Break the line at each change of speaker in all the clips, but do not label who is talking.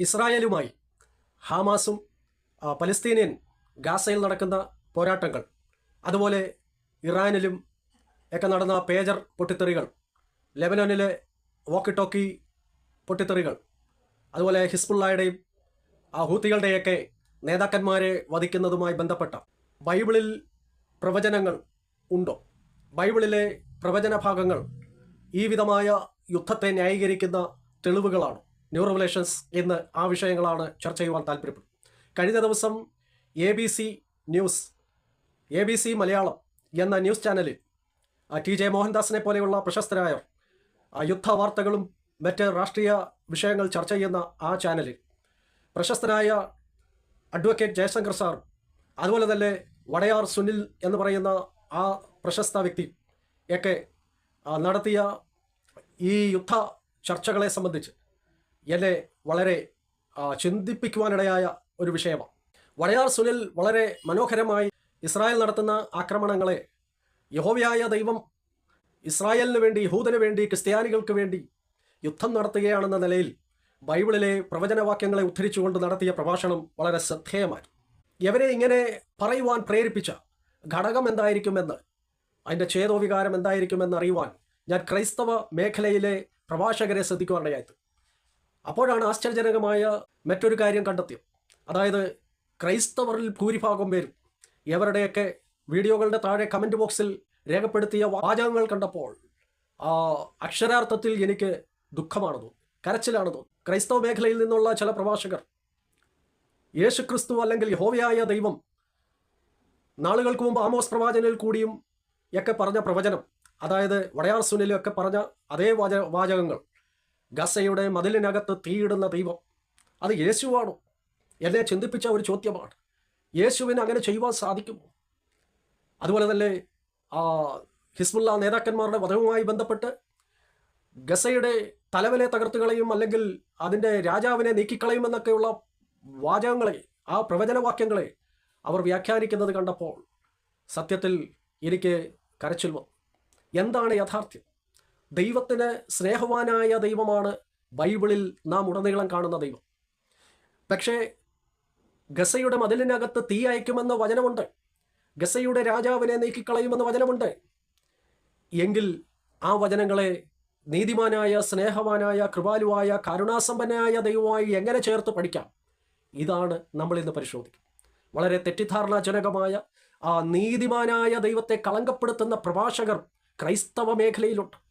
ഇസ്രായേലുമായി ഹാമാസും Palestinian ഗാസയിൽ നടക്കുന്ന പോരാട്ടങ്ങൾ അതുപോലെ ഇറാനിലും ഒക്കെ നടന്ന പേജർ പൊട്ടിത്തെറികൾ ലെബനോനിലെ വോക്കി ടോക്കി പൊട്ടിത്തെറികൾ അതുപോലെ ഹിസ്ബുള്ളയുടെയും ആ ഹൂത്തികളുടെയൊക്കെ നേതാക്കന്മാരെ വധിക്കുന്നതുമായി ബന്ധപ്പെട്ട ബൈബിളിൽ പ്രവചനങ്ങൾ ഉണ്ടോ? ബൈബിളിലെ പ്രവചന ഭാഗങ്ങൾ ഈ വിധമായ യുദ്ധത്തെ ന്യായീകരിക്കുന്ന തെളിവുകളാണ്? ന്യൂ റെവലേഷൻസ് എന്ന് ആ വിഷയങ്ങളാണ് ചർച്ച ചെയ്യുവാൻ താല്പര്യപ്പെടും കഴിഞ്ഞ ദിവസം A B C news A B C Malayalam എന്ന ന്യൂസ് ചാനലിൽ ടി ജെ മോഹൻദാസിനെ പോലെയുള്ള പ്രശസ്തരായ യുദ്ധ വാർത്തകളും മറ്റ് രാഷ്ട്രീയ വിഷയങ്ങൾ ചർച്ച ചെയ്യുന്ന ആ ചാനലിൽ പ്രശസ്തനായ അഡ്വക്കേറ്റ് ജയശങ്കർ സാർ അതുപോലെ തന്നെ വടയാർ സുനിൽ എന്ന് പറയുന്ന ആ പ്രശസ്ത വ്യക്തി ഒക്കെ നടത്തിയ ഈ യുദ്ധ ചർച്ചകളെ സംബന്ധിച്ച് എന്നെ വളരെ ചിന്തിപ്പിക്കുവാനിടയായ ഒരു വിഷയമാണ്. വടയാർ സുനിൽ വളരെ മനോഹരമായി ഇസ്രായേൽ നടത്തുന്ന ആക്രമണങ്ങളെ യഹോവയായ ദൈവം ഇസ്രായേലിന് വേണ്ടി യഹൂദന് വേണ്ടി ക്രിസ്ത്യാനികൾക്ക് വേണ്ടി യുദ്ധം നടത്തുകയാണെന്ന നിലയിൽ ബൈബിളിലെ പ്രവചനവാക്യങ്ങളെ ഉദ്ധരിച്ചുകൊണ്ട് നടത്തിയ പ്രഭാഷണം വളരെ ശ്രദ്ധേയമായി. ഇവരെ ഇങ്ങനെ പറയുവാൻ പ്രേരിപ്പിച്ച ഘടകം എന്തായിരിക്കുമെന്ന് അതിന്റെ ഛേദോവികാരം എന്തായിരിക്കുമെന്ന് അറിയുവാൻ ഞാൻ ക്രൈസ്തവ മേഖലയിലെ പ്രഭാഷകരെ ശ്രദ്ധിക്കുവാനിടയായത്. അപ്പോഴാണ് ആശ്ചര്യജനകമായ മറ്റൊരു കാര്യം കണ്ടെത്തിയത്. അതായത് ക്രൈസ്തവരിൽ ഭൂരിഭാഗം പേരും ഇവരുടെയൊക്കെ വീഡിയോകളുടെ താഴെ കമന്റ് ബോക്സിൽ രേഖപ്പെടുത്തിയ വാചകങ്ങൾ കണ്ടപ്പോൾ അക്ഷരാർത്ഥത്തിൽ എനിക്ക് ദുഃഖമാണ് തോന്നി കരച്ചിലാണ് തോന്നി. ക്രൈസ്തവ മേഖലയിൽ നിന്നുള്ള ചില പ്രഭാഷകർ യേശു ക്രിസ്തു അല്ലെങ്കിൽ യഹോവയായ ദൈവം നാളുകൾക്ക് മുമ്പ് ആമോസ് പ്രവാചനിൽ കൂടിയും ഒക്കെ പറഞ്ഞ പ്രവചനം അതായത് വടയാർ സുനിലൊക്കെ പറഞ്ഞ അതേ വാച വാചകങ്ങൾ ഗസയുടെ മതിലിനകത്ത് തീയിടുന്ന ദൈവം. അത് യേശുവാണോ? എന്നെ ചിന്തിപ്പിച്ച ഒരു ചോദ്യമാണ്. യേശുവിന് അങ്ങനെ ചെയ്യുവാൻ സാധിക്കുമോ? അതുപോലെ തന്നെ ആ ഹിസ്ബുള്ള നേതാക്കന്മാരുടെ വധവുമായി ബന്ധപ്പെട്ട് ഗസയുടെ തലവനെ തകർത്തുകളയും അല്ലെങ്കിൽ അതിന്റെ രാജാവിനെ നീക്കിക്കളയുമെന്നൊക്കെയുള്ള വാചകങ്ങളെ ആ പ്രവചനവാക്യങ്ങളെ അവർ വ്യാഖ്യാനിക്കുന്നത് കണ്ടപ്പോൾ സത്യത്തിൽ എനിക്ക് കരച്ചിൽ വന്നു. എന്താണ് യാഥാർത്ഥ്യം? ദൈവത്തിന് സ്നേഹവാനായ ദൈവമാണ് ബൈബിളിൽ നാം ഉടനീളം കാണുന്ന ദൈവം. പക്ഷേ ഗസയുടെ മതിലിനകത്ത് തീ അയക്കുമെന്ന വചനമുണ്ട്. ഗസയുടെ രാജാവിനെ നീക്കിക്കളയുമെന്ന വചനമുണ്ട്. എങ്കിൽ ആ വചനങ്ങളെ നീതിമാനായ സ്നേഹവാനായ കൃപാലുവായ കരുണാസമ്പന്നനായ ദൈവമായി എങ്ങനെ ചേർത്ത് പഠിക്കാം? ഇതാണ് നമ്മൾ ഇന്ന് പരിശോധിക്കും. വളരെ തെറ്റിദ്ധാരണാജനകമായ ആ നീതിമാനായ ദൈവത്തെ കളങ്കപ്പെടുത്തുന്ന പ്രഭാഷകർ ക്രൈസ്തവ മേഖലയിലുണ്ട്.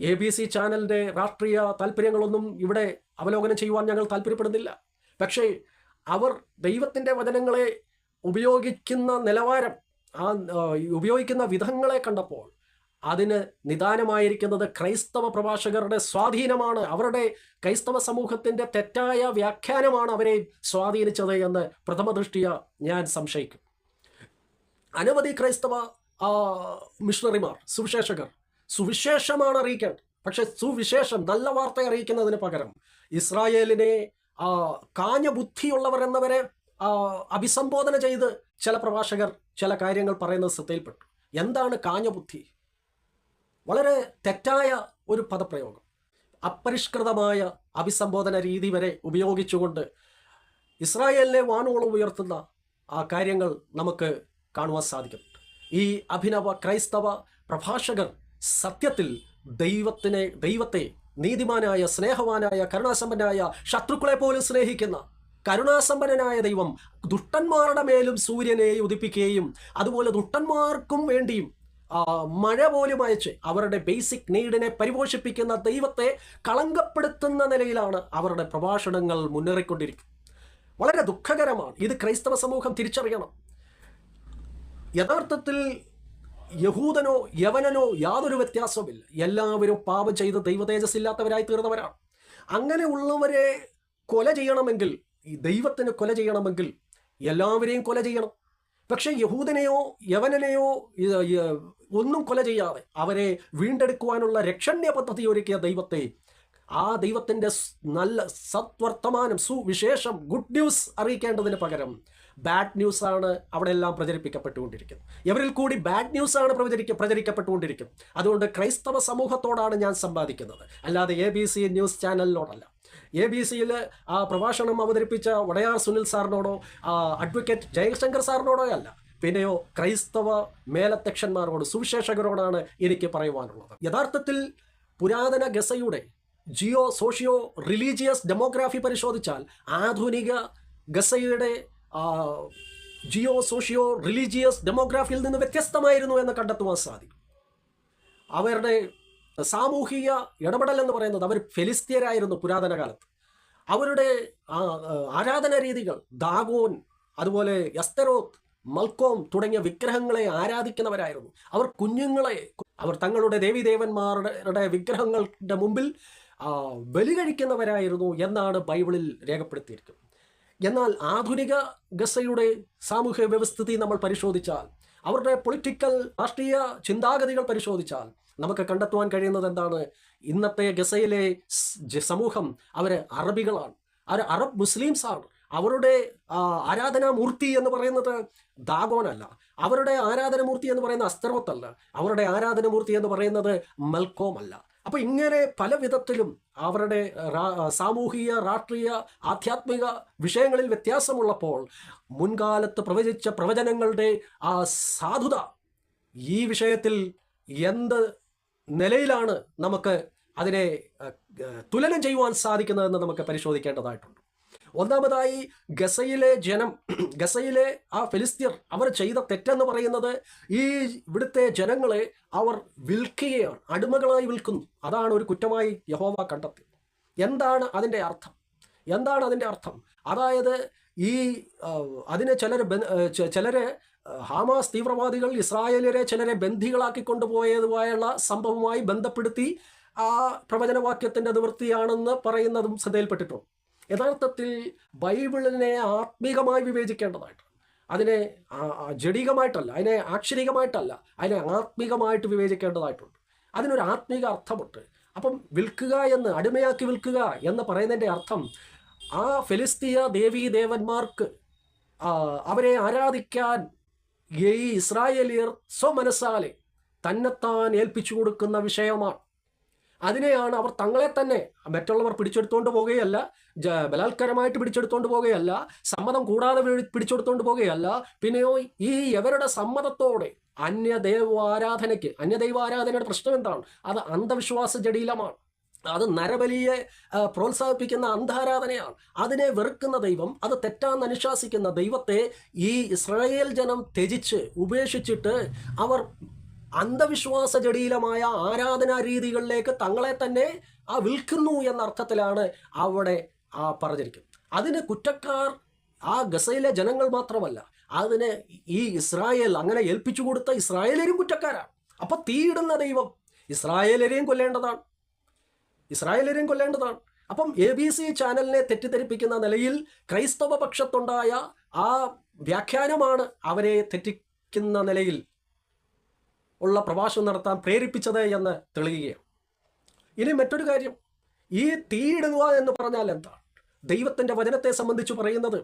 എ ബി സി ചാനലിന്റെ രാഷ്ട്രീയ താല്പര്യങ്ങളൊന്നും ഇവിടെ അവലോകനം ചെയ്യുവാൻ ഞങ്ങൾ താല്പര്യപ്പെടുന്നില്ല. പക്ഷേ അവർ ദൈവത്തിന്റെ വചനങ്ങളെ ഉപയോഗിക്കുന്ന നിലവാരം ആ ഉപയോഗിക്കുന്ന വിധങ്ങളെ കണ്ടപ്പോൾ അതിന് നിദാനമായിരിക്കുന്നത് ക്രൈസ്തവ പ്രഭാഷകരുടെ സ്വാധീനമാണ്. അവരുടെ ക്രൈസ്തവ സമൂഹത്തിന്റെ തെറ്റായ വ്യാഖ്യാനമാണ് അവരെ സ്വാധീനിച്ചത് എന്ന് പ്രഥമ ദൃഷ്ടിയ ഞാൻ സംശയിക്കും. അനവധി ക്രൈസ്തവ മിഷണറിമാർ സുവിശേഷകർ സുവിശേഷമാണ് അറിയിക്കേണ്ടത് പക്ഷെ സുവിശേഷം നല്ല വാർത്ത അറിയിക്കുന്നതിന് പകരം ഇസ്രായേലിനെ കാഞ്ഞ ബുദ്ധിയുള്ളവർ എന്നവരെ അഭിസംബോധന ചെയ്ത് ചില പ്രഭാഷകർ ചില കാര്യങ്ങൾ പറയുന്നത് ശ്രദ്ധയിൽപ്പെട്ടു. എന്താണ് കാഞ്ഞ ബുദ്ധി? വളരെ തെറ്റായ ഒരു പദപ്രയോഗം. അപരിഷ്കൃതമായ അഭിസംബോധന രീതി വരെ ഉപയോഗിച്ചുകൊണ്ട് ഇസ്രായേലിലെ വാനോളം ഉയർത്തുന്ന ആ കാര്യങ്ങൾ നമുക്ക് കാണുവാൻ സാധിക്കും. ഈ അഭിനവ ക്രൈസ്തവ പ്രഭാഷകർ സത്യത്തിൽ ദൈവത്തിനെ ദൈവത്തെ നീതിമാനായ സ്നേഹവാനായ കരുണാസമ്പന്നനായ ശത്രുക്കളെ പോലും സ്നേഹിക്കുന്ന കരുണാസമ്പന്നനായ ദൈവം ദുഷ്ടന്മാരുടെ മേലും സൂര്യനെ ഉദിപ്പിക്കുകയും അതുപോലെ ദുഷ്ടന്മാർക്കും വേണ്ടിയും മഴ പോലും അയച്ച് അവരുടെ ബേസിക് നീഡിനെ പരിപോഷിപ്പിക്കുന്ന ദൈവത്തെ കളങ്കപ്പെടുത്തുന്ന നിലയിലാണ് അവരുടെ പ്രഭാഷണങ്ങൾ മുന്നേറിക്കൊണ്ടിരിക്കുന്നത്. വളരെ ദുഃഖകരമാണ്. ഇത് ക്രൈസ്തവ സമൂഹം തിരിച്ചറിയണം. യഥാർത്ഥത്തിൽ യഹൂദനോ യവനനോ യാതൊരു വ്യത്യാസവുമില്ല. എല്ലാവരും പാപം ചെയ്ത് ദൈവതേജസ് ഇല്ലാത്തവരായി തീർന്നവരാണ് അങ്ങനെയുള്ളവരെ കൊല ചെയ്യണമെങ്കിൽ ഈ ദൈവത്തിന് കൊല ചെയ്യണമെങ്കിൽ എല്ലാവരെയും കൊല ചെയ്യണം. പക്ഷേ യഹൂദനെയോ യവനനെയോ ഒന്നും കൊല ചെയ്യാതെ അവരെ വീണ്ടെടുക്കുവാനുള്ള രക്ഷണ്യ പദ്ധതി ഒരുക്കിയ ദൈവത്തെ ആ ദൈവത്തിന്റെ നല്ല സത്വർത്തമാനം സുവിശേഷം ഗുഡ് ന്യൂസ് അറിയിക്കേണ്ടതിന് പകരം ബാഡ് ന്യൂസാണ് അവിടെ എല്ലാം പ്രചരിപ്പിക്കപ്പെട്ടുകൊണ്ടിരിക്കുന്നത്. ഇവരിൽ കൂടി ബാഡ് ന്യൂസാണ് പ്രചരിക്ക പ്രചരിക്കപ്പെട്ടുകൊണ്ടിരിക്കുന്നത് അതുകൊണ്ട് ക്രൈസ്തവ സമൂഹത്തോടാണ് ഞാൻ സമ്പാദിക്കുന്നത് അല്ലാതെ എ ബി സി ന്യൂസ് ചാനലിനോടല്ല എ ബി സിയിൽ ആ പ്രഭാഷണം അവതരിപ്പിച്ച വടയാർ സുനിൽ സാറിനോടോ അഡ്വക്കേറ്റ് ജയശങ്കർ സാറിനോടോ അല്ല. പിന്നെയോ ക്രൈസ്തവ മേലധ്യക്ഷന്മാരോട് സുവിശേഷകരോടാണ് എനിക്ക് പറയുവാനുള്ളത്. യഥാർത്ഥത്തിൽ പുരാതന ഗസയുടെ ജിയോ സോഷ്യോ റിലീജിയസ് ഡെമോഗ്രാഫി പരിശോധിച്ചാൽ ആധുനിക ഗസയുടെ ജിയോ സോഷ്യോ റിലീജിയസ് ഡെമോഗ്രാഫിയിൽ നിന്ന് വ്യത്യസ്തമായിരുന്നു എന്ന് കണ്ടെത്തുവാൻ സാധിക്കും. അവരുടെ സാമൂഹിക ഇടപെടൽ എന്ന് പറയുന്നത് അവർ ഫെലിസ്തീയരായിരുന്നു പുരാതന കാലത്ത്. അവരുടെ ആരാധന രീതികൾ ദാഗോൻ അതുപോലെ എസ്തരോത്ത് മൽക്കോം തുടങ്ങിയ വിഗ്രഹങ്ങളെ ആരാധിക്കുന്നവരായിരുന്നു. അവർ കുഞ്ഞുങ്ങളെ അവർ തങ്ങളുടെ ദേവിദേവന്മാരുടെ വിഗ്രഹങ്ങളുടെ മുമ്പിൽ ബലി കഴിക്കുന്നവരായിരുന്നു എന്നാണ് ബൈബിളിൽ രേഖപ്പെടുത്തിയിരിക്കുന്നത്. എന്നാൽ ആധുനിക ഗസയുടെ സാമൂഹ്യ വ്യവസ്ഥിതി നമ്മൾ പരിശോധിച്ചാൽ അവരുടെ പൊളിറ്റിക്കൽ രാഷ്ട്രീയ ചിന്താഗതികൾ പരിശോധിച്ചാൽ നമുക്ക് കണ്ടെത്തുവാൻ കഴിയുന്നത് എന്താണ്? ഇന്നത്തെ ഗസയിലെ സമൂഹം അവർ അറബികളാണ്. അവർ അറബ് മുസ്ലിംസ് ആണ് അവരുടെ ആരാധനാമൂർത്തി എന്ന് പറയുന്നത് ദാഗോനല്ല. അവരുടെ ആരാധനമൂർത്തി എന്ന് പറയുന്നത് അസ്തറോത്തല്ല. അവരുടെ ആരാധനമൂർത്തി എന്ന് പറയുന്നത് മൽക്കോം അല്ല അപ്പൊ ഇങ്ങനെ പല വിധത്തിലും അവരുടെ സാമൂഹിക രാഷ്ട്രീയ ആധ്യാത്മിക വിഷയങ്ങളിൽ വ്യത്യാസമുള്ളപ്പോൾ മുൻകാലത്ത് പ്രവചിച്ച പ്രവചനങ്ങളുടെ ആ സാധുത ഈ വിഷയത്തിൽ എന്ത് നിലയിലാണ് നമുക്ക് അതിനെ തുലനം ചെയ്യുവാൻ സാധിക്കുന്നതെന്ന് നമുക്ക് പരിശോധിക്കേണ്ടതായിട്ടുണ്ട്. ഒന്നാമതായി ഗസയിലെ ജനം ഗസയിലെ ആ ഫിലിസ്തീർ അവർ ചെയ്ത തെറ്റെന്ന് പറയുന്നത് ഈ ഇവിടുത്തെ ജനങ്ങളെ അവർ വിൽക്കുകയാണ് അടിമകളായി വിൽക്കുന്നു. അതാണ് ഒരു കുറ്റമായി യഹോവ കണ്ടെത്തി എന്താണ് അതിന്റെ അർത്ഥം? എന്താണ് അതിന്റെ അർത്ഥം? അതായത് ഈ അതിനെ ചിലർ ചിലരെ ഹാമാസ് തീവ്രവാദികൾ ഇസ്രായേലിലെ ചിലരെ ബന്ധികളാക്കി കൊണ്ടുപോയതുമായുള്ള സംഭവവുമായി ബന്ധപ്പെടുത്തി ആ പ്രവചനവാക്യത്തിന്റെ നിവൃത്തിയാണെന്ന് പറയുന്നതും ശ്രദ്ധയിൽപ്പെട്ടിട്ടുണ്ട്. യഥാർത്ഥത്തിൽ ബൈബിളിനെ ആത്മീകമായി വിവേചിക്കേണ്ടതായിട്ട് അതിനെ ജഡികമായിട്ടല്ല അതിനെ ആക്ഷരികമായിട്ടല്ല അതിനെ ആത്മീകമായിട്ട് വിവേചിക്കേണ്ടതായിട്ടുണ്ട്. അതിനൊരു ആത്മീക അർത്ഥമുണ്ട്. അപ്പം വിൽക്കുക എന്ന് അടിമയാക്കി വിൽക്കുക എന്ന് പറയുന്നതിന്റെ അർത്ഥം ആ ഫെലിസ്തീയ ദേവീ ദേവന്മാർക്ക് അവരെ ആരാധിക്കാൻ ഈ ഇസ്രായേലിയർ സ്വമനസ്സാലെ തന്നെത്താൻ ഏൽപ്പിച്ചു കൊടുക്കുന്ന വിഷയമാണ്. അതിനെയാണ് അവർ തങ്ങളെ തന്നെ മറ്റുള്ളവർ പിടിച്ചെടുത്തുകൊണ്ട് പോവുകയല്ല ബലാത്കാരമായിട്ട് പിടിച്ചെടുത്തുകൊണ്ട് പോവുകയല്ല സമ്മതം കൂടാതെ പിടി- പിടിച്ചെടുത്തുകൊണ്ട് പോവുകയല്ല പിന്നെയോ ഈ എവരുടെ സമ്മതത്തോടെ അന്യദൈവാരാധനയ്ക്ക് അന്യദൈവാരാധനയുടെ പ്രശ്നം എന്താണ്? അത് അന്ധവിശ്വാസ ജടീലമാണ്. അത് നരബലിയെ പ്രോത്സാഹിപ്പിക്കുന്ന അന്ധാരാധനയാണ്. അതിനെ വെറുക്കുന്ന ദൈവം അത് തെറ്റാന്ന് അനുശാസിക്കുന്ന ദൈവത്തെ ഈ ഇസ്രായേൽ ജനം ത്യജിച്ച് ഉപേക്ഷിച്ചിട്ട് അവർ അന്ധവിശ്വാസ ജടീലമായ ആരാധനാ രീതികളിലേക്ക് തങ്ങളെ തന്നെ ആ വിൽക്കുന്നു എന്ന അർത്ഥത്തിലാണ് അവിടെ ആ പറഞ്ഞിരിക്കുന്നത്. അതിന് കുറ്റക്കാർ ആ ഗസയിലെ ജനങ്ങൾ മാത്രമല്ല അതിന് ഈ ഇസ്രായേൽ അങ്ങനെ ഏൽപ്പിച്ചു കൊടുത്ത ഇസ്രായേലരും കുറ്റക്കാരാണ്. അപ്പൊ തീയിടുന്ന ദൈവം ഇസ്രായേലരെയും കൊല്ലേണ്ടതാണ്. ഇസ്രായേലരെയും കൊല്ലേണ്ടതാണ്. അപ്പം എ ബി സി ചാനലിനെ തെറ്റിദ്ധരിപ്പിക്കുന്ന നിലയിൽ ക്രൈസ്തവ പക്ഷത്തുണ്ടായ ആ വ്യാഖ്യാനമാണ് അവരെ തെറ്റിക്കുന്ന നിലയിൽ ഉള്ള പ്രഭാഷണം നടത്താൻ പ്രേരിപ്പിച്ചത് എന്ന് തെളിയുകയാണ്. ഇനി മറ്റൊരു കാര്യം. ഈ തീയിടുക എന്ന് പറഞ്ഞാൽ എന്താണ് ദൈവത്തിന്റെ വചനത്തെ സംബന്ധിച്ച് പറയുന്നത്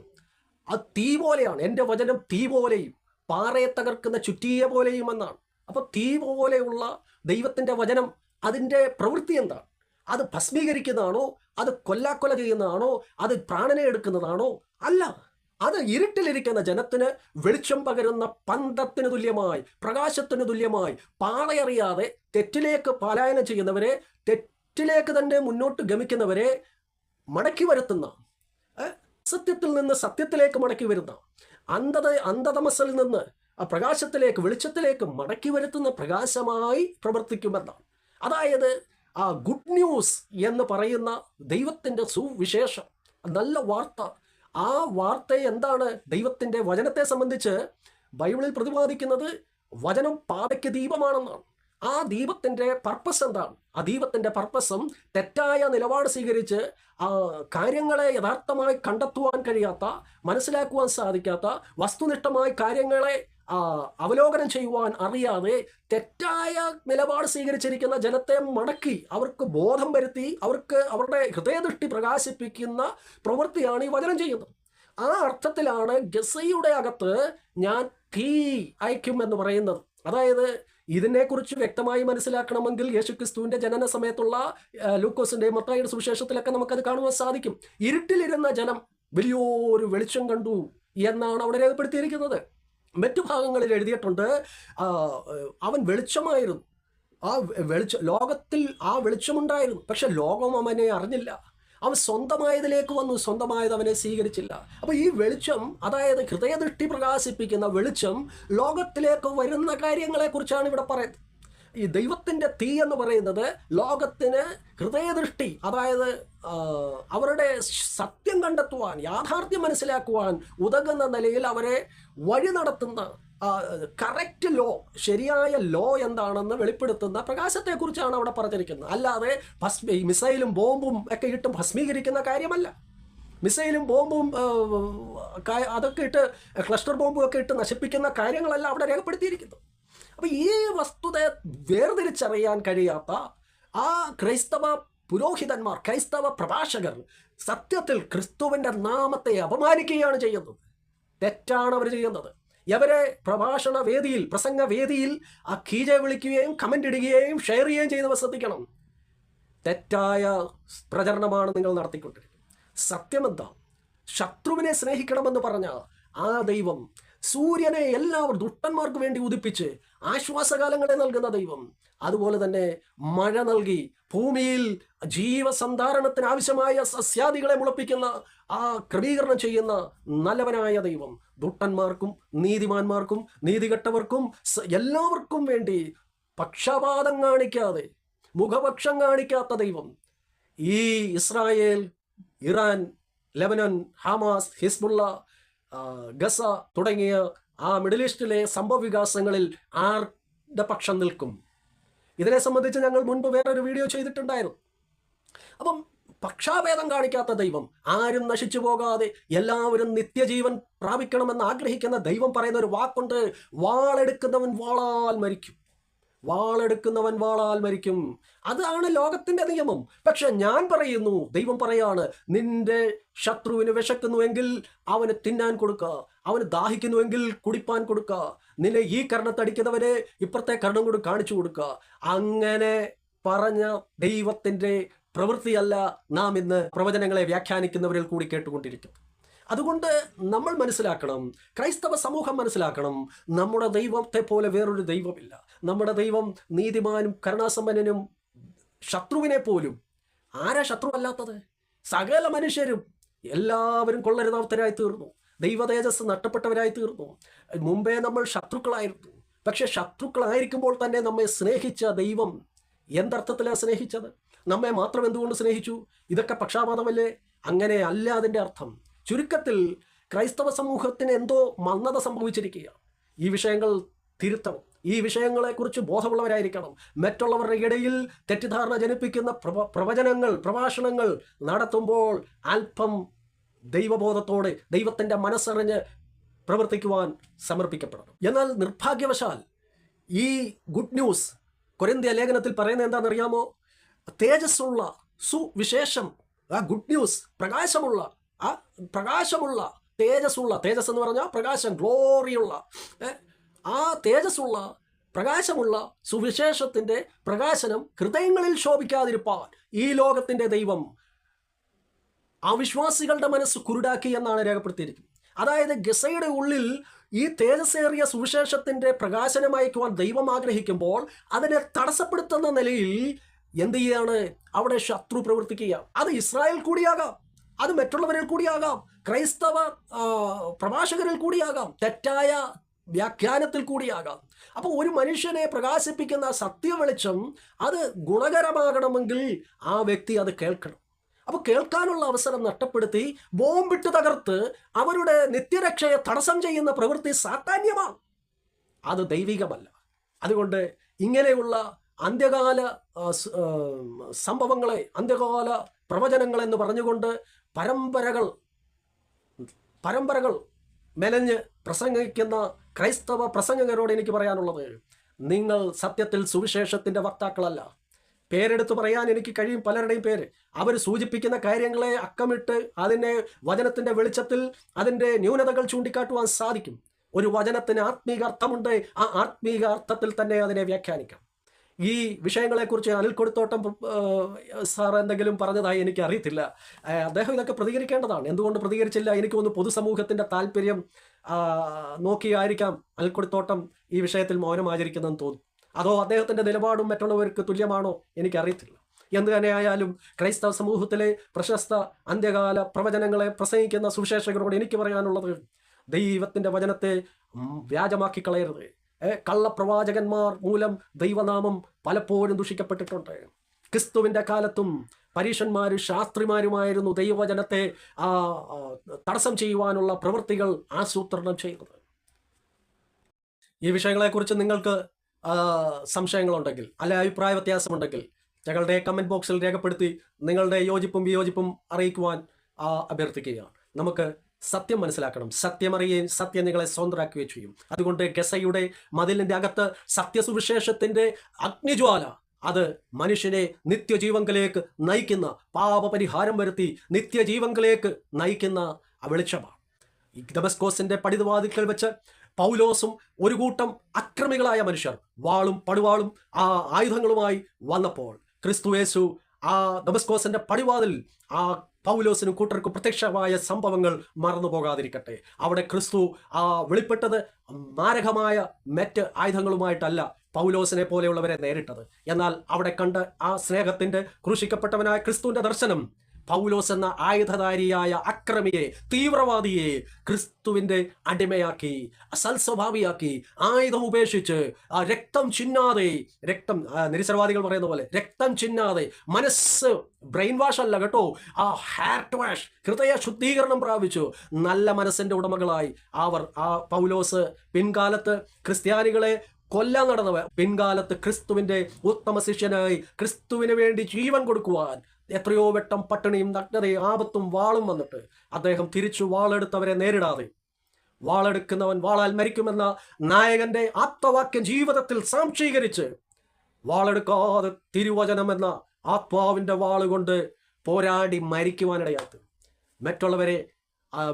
അത് തീ പോലെയാണ്. എന്റെ വചനം തീ പോലെയും പാറയെ തകർക്കുന്ന ചുറ്റിയ പോലെയും എന്നാണ്. അപ്പോൾ തീ പോലെയുള്ള ദൈവത്തിന്റെ വചനം അതിന്റെ പ്രവൃത്തി എന്താണ്? അത് ഭസ്മീകരിക്കുന്നതാണോ? അത് കൊല്ലാക്കൊല ചെയ്യുന്നതാണോ? അത് പ്രാണനെ എടുക്കുന്നതാണോ? അല്ല. അത് ഇരുട്ടിലിരിക്കുന്ന ജനത്തിന് വെളിച്ചം പകരുന്ന പന്തത്തിന് തുല്യമായി പ്രകാശത്തിന് തുല്യമായി പാളയറിയാതെ തെറ്റിലേക്ക് പലായനം ചെയ്യുന്നവരെ തെറ്റിലേക്ക് തന്നെ മുന്നോട്ട് ഗമിക്കുന്നവരെ മടക്കി വരുത്തുന്ന സത്യത്തിൽ നിന്ന് സത്യത്തിലേക്ക് മടക്കി വരുന്ന അന്ധത അന്ധതമസിൽ നിന്ന് ആ പ്രകാശത്തിലേക്ക് വെളിച്ചത്തിലേക്ക് മടക്കി വരുത്തുന്ന പ്രകാശമായി പ്രവർത്തിക്കുമെന്നാണ് അതായത് ആ ഗുഡ് ന്യൂസ് എന്ന് പറയുന്ന ദൈവത്തിന്റെ സുവിശേഷം നല്ല വാർത്ത ആ വാർത്ത എന്താണ്? ദൈവത്തിന്റെ വചനത്തെ സംബന്ധിച്ച് ബൈബിളിൽ പ്രതിപാദിക്കുന്നത് വചനം പാതയ്ക്ക് ദീപമാണെന്നാണ്. ആ ദീപത്തിന്റെ പർപ്പസ് എന്താണ്? ആ ദീപത്തിന്റെ പർപ്പസും തെറ്റായ നിലപാട് സ്വീകരിച്ച് ആ കാര്യങ്ങളെ യഥാർത്ഥമായി കണ്ടെത്തുവാൻ കഴിയാത്ത മനസ്സിലാക്കുവാൻ സാധിക്കാത്ത വസ്തുനിഷ്ഠമായി കാര്യങ്ങളെ അവലോകനം ചെയ്യുവാൻ അറിയാതെ തെറ്റായ നിലപാട് സ്വീകരിച്ചിരിക്കുന്ന ജനത്തെ മടക്കി അവർക്ക് ബോധം വരുത്തി അവർക്ക് അവരുടെ ഹൃദയദൃഷ്ടി പ്രകാശിപ്പിക്കുന്ന പ്രവൃത്തിയാണ് ഈ വചനം ചെയ്യുന്നത്. ആ അർത്ഥത്തിലാണ് ഗസയുടെ അകത്ത് ഞാൻ തീ അയക്കും എന്ന് പറയുന്നത്. അതായത് ഇതിനെക്കുറിച്ച് വ്യക്തമായി മനസ്സിലാക്കണമെങ്കിൽ യേശുക്രിസ്തുവിന്റെ ജനന സമയത്തുള്ള ലൂക്കോസിന്റെ മത്തായിയുടെ സുവിശേഷത്തിലൊക്കെ നമുക്കത് കാണുവാൻ സാധിക്കും. ഇരുട്ടിലിരുന്ന ജനം വലിയൊരു വെളിച്ചം കണ്ടു എന്നാണ് അവിടെ രേഖപ്പെടുത്തിയിരിക്കുന്നത്. മറ്റു ഭാഗങ്ങളിൽ എഴുതിയിട്ടുണ്ട് അവൻ വെളിച്ചമായിരുന്നു. ആ വെളിച്ച ലോകത്തിൽ ആ വെളിച്ചമുണ്ടായിരുന്നു. പക്ഷെ ലോകം അവനെ അറിഞ്ഞില്ല. അവൻ സ്വന്തമായതിലേക്ക് വന്നു സ്വന്തമായത് അവനെ സ്വീകരിച്ചില്ല. അപ്പൊ ഈ വെളിച്ചം അതായത് ഹൃദയദൃഷ്ടി പ്രകാശിപ്പിക്കുന്ന വെളിച്ചം ലോകത്തിലേക്ക് വരുന്ന കാര്യങ്ങളെക്കുറിച്ചാണ് ഇവിടെ പറയുന്നത്. ഈ ദൈവത്തിന്റെ തീ എന്ന് പറയുന്നത് ലോകത്തിന് ഹൃദയദൃഷ്ടി അതായത് അവരുടെ സത്യം കണ്ടെത്തുവാൻ യാഥാർത്ഥ്യം മനസ്സിലാക്കുവാൻ ഉതകുന്ന നിലയിൽ അവരെ വഴി നടത്തുന്ന കറക്റ്റ് ലോ ശരിയായ ലോ എന്താണെന്ന് വെളിപ്പെടുത്തുന്ന പ്രകാശത്തെക്കുറിച്ചാണ് അവിടെ പറഞ്ഞിരിക്കുന്നത്. അല്ലാതെ ഭസ്മി മിസൈലും ബോംബും ഒക്കെ ഇട്ട് ഭസ്മീകരിക്കുന്ന കാര്യമല്ല. മിസൈലും ബോംബും അതൊക്കെ ഇട്ട് ക്ലസ്റ്റർ ബോംബും ഒക്കെ ഇട്ട് നശിപ്പിക്കുന്ന കാര്യങ്ങളെല്ലാം അവിടെ രേഖപ്പെടുത്തിയിരിക്കുന്നു. അപ്പോൾ ഈ വസ്തുത വേർതിരിച്ചറിയാൻ കഴിയാത്ത ആ ക്രൈസ്തവ പുരോഹിതന്മാർ ക്രൈസ്തവ പ്രഭാഷകർ സത്യത്തിൽ ക്രിസ്തുവിന്റെ നാമത്തെ അപമാനിക്കുകയാണ് ചെയ്യുന്നത്. തെറ്റാണ് അവർ ചെയ്യുന്നത്. ഇവരെ പ്രഭാഷണ വേദിയിൽ പ്രസംഗ വേദിയിൽ ആ കീജ വിളിക്കുകയും കമന്റ് ഇടുകയും ഷെയർ ചെയ്യുകയും ചെയ്യുന്നവർ ശ്രദ്ധിക്കണം. തെറ്റായ പ്രചരണമാണ് നിങ്ങൾ നടത്തിക്കൊണ്ടിരിക്കുന്നത്. സത്യമെന്താ? ശത്രുവിനെ സ്നേഹിക്കണമെന്ന് പറഞ്ഞ ആ ദൈവം സൂര്യനെ എല്ലാവരും ദുഷ്ടന്മാർക്ക് വേണ്ടി ഉദിപ്പിച്ച് ആശ്വാസകാലങ്ങളെ നൽകുന്ന ദൈവം. അതുപോലെ തന്നെ മഴ നൽകി ഭൂമിയിൽ ജീവസന്ധാരണത്തിന് ആവശ്യമായ സസ്യാദികളെ മുളപ്പിക്കുന്ന ആ ക്രമീകരണം ചെയ്യുന്ന നല്ലവനായ ദൈവം. ദുട്ടന്മാർക്കും നീതിമാന്മാർക്കും നീതികെട്ടവർക്കും എല്ലാവർക്കും വേണ്ടി പക്ഷപാതം കാണിക്കാതെ മുഖപക്ഷം കാണിക്കാത്ത ദൈവം. ഈ Israel Iran Lebanon Hamas Hezbollah Gaza തുടങ്ങിയ ആ മിഡിൽ ഈസ്റ്റിലെ സംഭവ വികാസങ്ങളിൽ ആരുടെ പക്ഷം നിൽക്കും? ഇതിനെ സംബന്ധിച്ച് ഞങ്ങൾ മുൻപ് വേറൊരു വീഡിയോ ചെയ്തിട്ടുണ്ടായിരുന്നു. അപ്പം പക്ഷാഭേദം കാണിക്കാത്ത ദൈവം ആരും നശിച്ചു പോകാതെ എല്ലാവരും നിത്യജീവൻ പ്രാപിക്കണമെന്ന് ആഗ്രഹിക്കുന്ന ദൈവം പറയുന്ന ഒരു വാക്കുണ്ട് വാളെടുക്കുന്നവൻ വാളാൽ മരിക്കും. വാളെടുക്കുന്നവൻ വാളാൽ മരിക്കും. അതാണ് ലോകത്തിന്റെ നിയമം. പക്ഷെ ഞാൻ പറയുന്നു ദൈവം പറയാണ് നിന്റെ ശത്രുവിന് വിശക്കുന്നുവെങ്കിൽ അവന് തിന്നാൻ കൊടുക്കുക അവന് ദാഹിക്കുന്നുവെങ്കിൽ കുടിപ്പാൻ കൊടുക്കുക നിന്നെ ഈ കർണത്തടിക്കുന്നവരെ ഇപ്പുറത്തെ കർണം കൂടി കാണിച്ചു കൊടുക്കുക അങ്ങനെ പറഞ്ഞ ദൈവത്തിന്റെ പ്രവൃത്തിയല്ല നാം ഇന്ന് പ്രവചനങ്ങളെ വ്യാഖ്യാനിക്കുന്നവരിൽ കൂടി കേട്ടുകൊണ്ടിരിക്കുന്നത് അതുകൊണ്ട് നമ്മൾ മനസ്സിലാക്കണം ക്രൈസ്തവ സമൂഹം മനസ്സിലാക്കണം നമ്മുടെ ദൈവത്തെ പോലെ വേറൊരു ദൈവമില്ല. നമ്മുടെ ദൈവം നീതിമാനും കരുണാസമ്പന്നനും ശത്രുവിനെ പോലും. ആരാ ശത്രു അല്ലാത്തത്? സകല മനുഷ്യരും എല്ലാവരും കൊള്ളരുതാത്തരായി തീർന്നു. ദൈവ തേജസ് നഷ്ടപ്പെട്ടവരായി തീർന്നു. മുമ്പേ നമ്മൾ ശത്രുക്കളായിരുന്നു. പക്ഷെ ശത്രുക്കളായിരിക്കുമ്പോൾ തന്നെ നമ്മെ സ്നേഹിച്ച ദൈവം എന്തർത്ഥത്തിലാണ് സ്നേഹിച്ചത്? നമ്മെ മാത്രം എന്തുകൊണ്ട് സ്നേഹിച്ചു? ഇതൊക്കെ പക്ഷാപാതമല്ലേ? അങ്ങനെ അല്ല അതിന്റെ അർത്ഥം. ചുരുക്കത്തിൽ ക്രൈസ്തവ സമൂഹത്തിന് എന്തോ മന്നത സംഭവിച്ചിരിക്കുകയാണ്. ഈ വിഷയങ്ങൾ തിരുത്തണം. ഈ വിഷയങ്ങളെക്കുറിച്ച് ബോധമുള്ളവരായിരിക്കണം. മറ്റുള്ളവരുടെ ഇടയിൽ തെറ്റിദ്ധാരണ ജനിപ്പിക്കുന്ന പ്രവ പ്രവചനങ്ങൾ പ്രഭാഷണങ്ങൾ നടത്തുമ്പോൾ അല്പം ദൈവബോധത്തോടെ ദൈവത്തിന്റെ മനസ്സറിഞ്ഞ് പ്രവർത്തിക്കുവാൻ സമർപ്പിക്കപ്പെടണം. എന്നാൽ നിർഭാഗ്യവശാൽ ഈ ഗുഡ് ന്യൂസ് കൊരന്തിയ ലേഖനത്തിൽ പറയുന്നത് എന്താണെന്നറിയാമോ? തേജസ്സുള്ള സുവിശേഷം ആ ഗുഡ് ന്യൂസ് പ്രകാശമുള്ള ആ പ്രകാശമുള്ള തേജസ്സുള്ള തേജസ് എന്ന് പറഞ്ഞാൽ പ്രകാശം ഗ്ലോറിയുള്ള ആ തേജസ്സുള്ള പ്രകാശമുള്ള സുവിശേഷത്തിന്റെ പ്രകാശനം ഹൃദയങ്ങളിൽ ശോഭിക്കാതിരിപ്പാൻ ഈ ലോകത്തിന്റെ ദൈവം അവിശ്വാസികളുടെ മനസ്സ് കുരുടാക്കി എന്നാണ് രേഖപ്പെടുത്തിയിരിക്കുന്നത്. അതായത് ഗസയുടെ ഉള്ളിൽ ഈ തേജസ്സേറിയ സുവിശേഷത്തിന്റെ പ്രകാശനമയക്കുവാൻ ദൈവം ആഗ്രഹിക്കുമ്പോൾ അതിനെ തടസ്സപ്പെടുത്തുന്ന നിലയിൽ എന്ത് ചെയ്യാണ്? അവിടെ ശത്രു പ്രവർത്തിക്കുക അത് ഇസ്രായേൽ കൂടിയാകാം. അത് മറ്റുള്ളവരിൽ കൂടിയാകാം. ക്രൈസ്തവ പ്രഭാഷകരിൽ കൂടിയാകാം. തെറ്റായ വ്യാഖ്യാനത്തിൽ കൂടിയാകാം. അപ്പോൾ ഒരു മനുഷ്യനെ പ്രകാശിപ്പിക്കുന്ന സത്യവെളിച്ചം അത് ഗുണകരമാകണമെങ്കിൽ ആ വ്യക്തി അത് കേൾക്കണം. അപ്പോൾ കേൾക്കാനുള്ള അവസരം നഷ്ടപ്പെടുത്തി ബോംബിട്ട് തകർത്ത് അവരുടെ നിത്യരക്ഷയെ തടസ്സം ചെയ്യുന്ന പ്രവൃത്തി സാധാന്യമാണ് അത് ദൈവികമല്ല. അതുകൊണ്ട് ഇങ്ങനെയുള്ള അന്ത്യകാല സംഭവങ്ങളെ അന്ത്യകാല പ്രവചനങ്ങൾ എന്ന് പറഞ്ഞുകൊണ്ട് പരമ്പരകൾ പരമ്പരകൾ മെനഞ്ഞ് പ്രസംഗിക്കുന്ന ക്രൈസ്തവ പ്രസംഗകരോട് എനിക്ക് പറയാനുള്ളത് നിങ്ങൾ സത്യത്തിൽ സുവിശേഷത്തിന്റെ വക്താക്കളല്ല. പേരെടുത്ത് പറയാൻ എനിക്ക് കഴിയും പലരുടെയും പേര്. അവർ സൂചിപ്പിക്കുന്ന കാര്യങ്ങളെ അക്കമിട്ട് അതിനെ വചനത്തിന്റെ വെളിച്ചത്തിൽ അതിന്റെ ന്യൂനതകൾ ചൂണ്ടിക്കാട്ടുവാൻ സാധിക്കും. ഒരു വചനത്തിന് ആത്മീക അർത്ഥമുണ്ട് ആ ആത്മീക അർത്ഥത്തിൽ തന്നെ അതിനെ വ്യാഖ്യാനിക്കാം. ഈ വിഷയങ്ങളെക്കുറിച്ച് അനിൽ കൊടുത്തോട്ടം സാർ എന്തെങ്കിലും പറഞ്ഞതായി എനിക്ക് അറിയത്തില്ല അദ്ദേഹം ഇതൊക്കെ പ്രതികരിക്കേണ്ടതാണ്. എന്തുകൊണ്ട് പ്രതികരിച്ചില്ല? എനിക്ക് തോന്നുന്നു പൊതുസമൂഹത്തിന്റെ താല്പര്യം നോക്കിയായിരിക്കാം അനിൽ കൊടുത്തോട്ടം ഈ വിഷയത്തിൽ മൗനം ആചരിക്കുന്നതെന്ന് തോന്നുന്നു. അതോ അദ്ദേഹത്തിന്റെ നിലപാടും മറ്റുള്ളവർക്ക് തുല്യമാണോ? എനിക്കറിയത്തില്ല. എന്ത് തന്നെയായാലും ക്രൈസ്തവ സമൂഹത്തിലെ പ്രശസ്ത അന്ത്യകാല പ്രവചനങ്ങളെ പ്രസംഗിക്കുന്ന സുവിശേഷകരോട് എനിക്ക് പറയാനുള്ളത് ദൈവത്തിന്റെ വചനത്തെ വ്യാജമാക്കി കളയരുത് കള്ളപ്രവാചകന്മാർ മൂലം ദൈവനാമം പലപ്പോഴും ദുഷിക്കപ്പെട്ടിട്ടുണ്ട്. ക്രിസ്തുവിന്റെ കാലത്തും പരീഷന്മാരും ശാസ്ത്രിമാരുമായിരുന്നു ദൈവവചനത്തെ ആ, തടസ്സം ചെയ്യുവാനുള്ള പ്രവൃത്തികൾ ആസൂത്രണം ചെയ്തത്. ഈ വിഷയങ്ങളെക്കുറിച്ച് നിങ്ങൾക്ക് സംശയങ്ങളുണ്ടെങ്കിൽ അല്ലെ അഭിപ്രായ വ്യത്യാസമുണ്ടെങ്കിൽ ഞങ്ങളുടെ കമന്റ് ബോക്സിൽ രേഖപ്പെടുത്തി നിങ്ങളുടെ യോജിപ്പും വിയോജിപ്പും അറിയിക്കുവാൻ അഭ്യർത്ഥിക്കുകയാണ്. നമുക്ക് സത്യം മനസ്സിലാക്കണം. സത്യമറിയുകയും സത്യം നിങ്ങളെ സ്വന്തരാക്കുകയും ചെയ്യും. അതുകൊണ്ട് ഗസയുടെ മതിലിന്റെ അകത്ത് സത്യസുവിശേഷത്തിന്റെ അഗ്നിജ്വാല അത് മനുഷ്യനെ നിത്യജീവങ്കലേക്ക് നയിക്കുന്ന പാപപരിഹാരം വരുത്തി നിത്യജീവങ്കലേക്ക് നയിക്കുന്ന വെളിച്ചമാണ്. ഈ ദമസ്കോസിന്റെ പടിതുവാതിക്കൽ വെച്ച് പൗലോസും ഒരു കൂട്ടം അക്രമികളായ മനുഷ്യർ വാളും പടുവാളും ആ ആയുധങ്ങളുമായി വന്നപ്പോൾ ക്രിസ്തുവേശു ആ ദമസ്കോസിന്റെ പടിവാതിൽ ആ പൗലോസിനും കൂട്ടർക്കും പ്രത്യക്ഷമായ സംഭവങ്ങൾ മറന്നു പോകാതിരിക്കട്ടെ. അവിടെ ക്രിസ്തു ആ വെളിപ്പെട്ടത് മാരകമായ മറ്റ് ആയുധങ്ങളുമായിട്ടല്ല പൗലോസിനെ പോലെയുള്ളവരെ നേരിട്ടത്. എന്നാൽ അവിടെ കണ്ട് ആ സ്നേഹത്തിന്റെ ക്രൂശിക്കപ്പെട്ടവനായ ക്രിസ്തുവിന്റെ ദർശനം പൗലോസ് എന്ന ആയുധധാരിയായ അക്രമിയെ തീവ്രവാദിയെ ക്രിസ്തുവിന്റെ അടിമയാക്കി സൽസ്വഭാവിയാക്കി ആയുധം ഉപേക്ഷിച്ച് ആ രക്തം ചിന്നാതെ രക്തം നിരസരവാദികൾ പറയുന്ന പോലെ രക്തം ചിന്നാതെ മനസ്സ് ബ്രെയിൻ വാഷ് അല്ല കേട്ടോ ആ ഹാർട്ട് വാഷ് ഹൃദയ ശുദ്ധീകരണം പ്രാപിച്ചു. നല്ല മനസ്സിന്റെ ഉടമകളായി അവർ ആ പൗലോസ് പിൻകാലത്ത് ക്രിസ്ത്യാനികളെ കൊല്ലാൻ നടന്നവ പിൻകാലത്ത് ക്രിസ്തുവിന്റെ ഉത്തമ ശിഷ്യനായി ക്രിസ്തുവിന് വേണ്ടി ജീവൻ കൊടുക്കുവാൻ എത്രയോ വട്ടം പട്ടിണിയും നഗ്നതയും ആപത്തും വാളും വന്നിട്ട് അദ്ദേഹം തിരിച്ചു വാളെടുത്തവരെ നേരിടാതെ. വാളെടുക്കുന്നവൻ വാളാൽ മരിക്കുമെന്ന നായകന്റെ ആത്മവാക്യം ജീവിതത്തിൽ സാംശീകരിച്ച് വാളെടുക്കാതെ തിരുവചനം എന്ന ആത്മാവിന്റെ വാളുകൊണ്ട് പോരാടി മരിക്കുവാനിടയാത്ത്. മറ്റുള്ളവരെ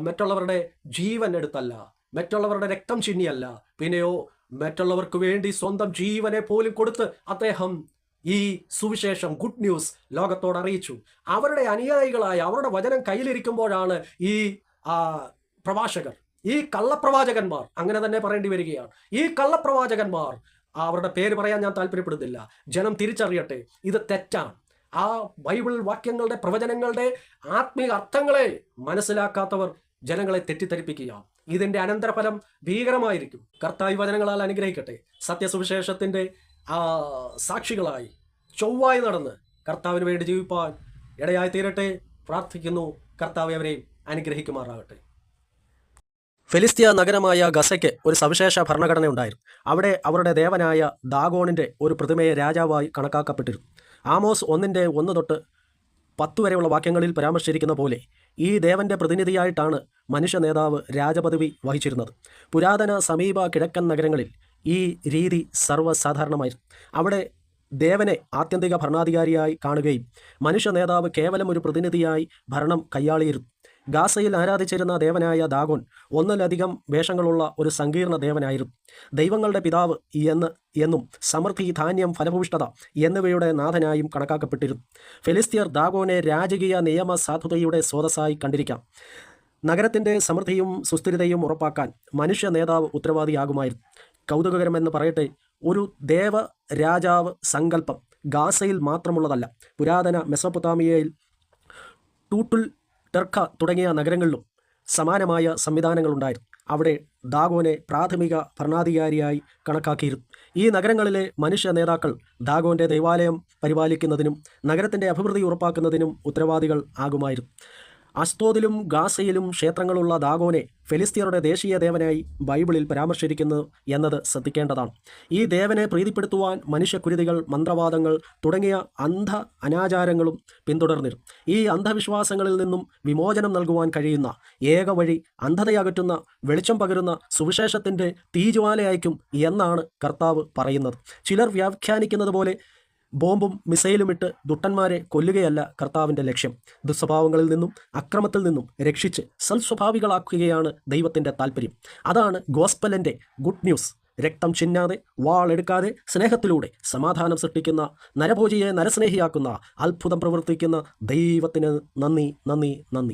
മറ്റുള്ളവരുടെ ജീവൻ എടുത്തല്ല മറ്റുള്ളവരുടെ രക്തം ചിന്നിയല്ല. പിന്നെയോ മറ്റുള്ളവർക്ക് വേണ്ടി സ്വന്തം ജീവനെ പോലും കൊടുത്ത് അദ്ദേഹം ഈ സുവിശേഷം ഗുഡ് ന്യൂസ് ലോകത്തോട് അറിയിച്ചു. അവരുടെ അനുയായികളായ അവരുടെ വചനം കയ്യിലിരിക്കുമ്പോഴാണ് ഈ പ്രഭാഷകർ ഈ കള്ളപ്രവാചകന്മാർ അങ്ങനെ തന്നെ പറയേണ്ടി വരികയാണ്. ഈ കള്ളപ്രവാചകന്മാർ അവരുടെ പേര് പറയാൻ ഞാൻ താല്പര്യപ്പെടുന്നില്ല. ജനം തിരിച്ചറിയട്ടെ ഇത് തെറ്റാണ്. ആ ബൈബിൾ വാക്യങ്ങളുടെ പ്രവചനങ്ങളുടെ ആത്മീയ അർത്ഥങ്ങളെ മനസ്സിലാക്കാത്തവർ ജനങ്ങളെ തെറ്റിദ്ധരിപ്പിക്കുക ഇതിന്റെ അനന്തരഫലം ഭീകരമായിരിക്കും. കർത്താവ് വചനങ്ങളാൽ അനുഗ്രഹിക്കട്ടെ. സത്യസുവിശേഷത്തിന്റെ ആ സാക്ഷികളായി ചൊവ്വായി നടന്ന് കർത്താവിന് വേണ്ടി ജീവിപ്പാൻ ഇടയായി തീരട്ടെ. പ്രാർത്ഥിക്കുന്നു. കർത്താവ് അവരെയും അനുഗ്രഹിക്കുമാറാകട്ടെ. ഫെലിസ്തീയ നഗരമായ ഗസയ്ക്ക് ഒരു സവിശേഷ ഭരണഘടന ഉണ്ടായിരുന്നു. അവിടെ അവരുടെ ദേവനായ ദാഗോണിന്റെ ഒരു പ്രതിമയെ രാജാവായി കണക്കാക്കപ്പെട്ടിരുന്നു. ആമോസ് ഒന്നിന്റെ ഒന്ന് തൊട്ട് പത്ത് വരെയുള്ള വാക്യങ്ങളിൽ പരാമർശിച്ചിരിക്കുന്ന പോലെ ഈ ദേവന്റെ പ്രതിനിധിയായിട്ടാണ് മനുഷ്യ നേതാവ് രാജപദവി വഹിച്ചിരുന്നത്. പുരാതന സമീപ കിഴക്കൻ നഗരങ്ങളിൽ ഈ രീതി സർവസാധാരണമായി അവിടെ ദേവനെ ആത്യന്തിക ഭരണാധികാരിയായി കാണുകയും മനുഷ്യ നേതാവ് കേവലം ഒരു പ്രതിനിധിയായി ഭരണം കൈയാളിയിരുന്നു. ഗാസയിൽ ആരാധിച്ചിരുന്ന ദേവനായ ദാഗോൻ ഒന്നിലധികം വേഷങ്ങളുള്ള ഒരു സങ്കീർണ ദേവനായിരുന്നു. ദൈവങ്ങളുടെ പിതാവ് എന്ന് എന്നും സമൃദ്ധി ധാന്യം ഫലഭൂഷ്ഠത എന്നിവയുടെ നാഥനായും കണക്കാക്കപ്പെട്ടിരുന്നു. ഫെലിസ്തീയർ ദാഗോനെ രാജകീയ നിയമ സാധുതയുടെ സ്രോതസ്സായി കണ്ടിരിക്കാം. നഗരത്തിന്റെ സമൃദ്ധിയും സുസ്ഥിരതയും ഉറപ്പാക്കാൻ മനുഷ്യ നേതാവ് ഉത്തരവാദിയാകുമായിരുന്നു. കൗതുകകരമെന്ന് പറയട്ടെ ഒരു ദേവ രാജാവ് സങ്കല്പം ഗാസയിൽ മാത്രമുള്ളതല്ല പുരാതന മെസപ്പൊത്താമിയയിൽ ടൂട്ടുൽ ടെർക്ക തുടങ്ങിയ നഗരങ്ങളിലും സമാനമായ സംവിധാനങ്ങളുണ്ടായിരുന്നു. അവിടെ ദാഗോനെ പ്രാഥമിക ഭരണാധികാരിയായി കണക്കാക്കിയിരുന്നു. ഈ നഗരങ്ങളിലെ മനുഷ്യ നേതാക്കൾ ദാഗോന്റെ ദൈവാലയം പരിപാലിക്കുന്നതിനും നഗരത്തിന്റെ അഭിവൃദ്ധി ഉറപ്പാക്കുന്നതിനും ഉത്തരവാദികൾ ആകുമായിരുന്നു. അസ്തോദിലും ഗാസയിലും ക്ഷേത്രങ്ങളുള്ള ദാഗോനെ ഫെലിസ്തീനയുടെ ദേശീയ ദേവനായി ബൈബിളിൽ പരാമർശിച്ചിരിക്കുന്നു എന്നത് ശ്രദ്ധിക്കേണ്ടതാണ്. ഈ ദേവനെ പ്രീതിപ്പെടുത്തുവാൻ മനുഷ്യക്കുരുതികൾ മന്ത്രവാദങ്ങൾ തുടങ്ങിയ അന്ധ അനാചാരങ്ങളും പിന്തുടർന്നിരുന്നു. ഈ അന്ധവിശ്വാസങ്ങളിൽ നിന്നും വിമോചനം നൽകുവാൻ കഴിയുന്ന ഏക വഴി അന്ധതയകറ്റുന്ന വെളിച്ചം പകരുന്ന സുവിശേഷത്തിന്റെ തീജ്വാലയായിരിക്കും എന്നാണ് കർത്താവ് പറയുന്നത്. ചിലർ വ്യാഖ്യാനിക്കുന്നത് പോലെ ബോംബും മിസൈലുമിട്ട് ദുട്ടന്മാരെ കൊല്ലുകയല്ല കർത്താവിന്റെ ലക്ഷ്യം. ദുസ്വഭാവങ്ങളിൽ നിന്നും അക്രമത്തിൽ നിന്നും രക്ഷിച്ച് സൽസ്വഭാവികളാക്കുകയാണ് ദൈവത്തിന്റെ താല്പര്യം അതാണ് ഗോസ്പലന്റെ ഗുഡ് ന്യൂസ്. രക്തം ചിന്നാതെ വാളെടുക്കാതെ സ്നേഹത്തിലൂടെ സമാധാനം സൃഷ്ടിക്കുന്ന നരഭോജിയെ നരസ്നേഹിയാക്കുന്ന അത്ഭുതം പ്രവർത്തിക്കുന്ന ദൈവത്തിന് നന്ദി നന്ദി നന്ദി.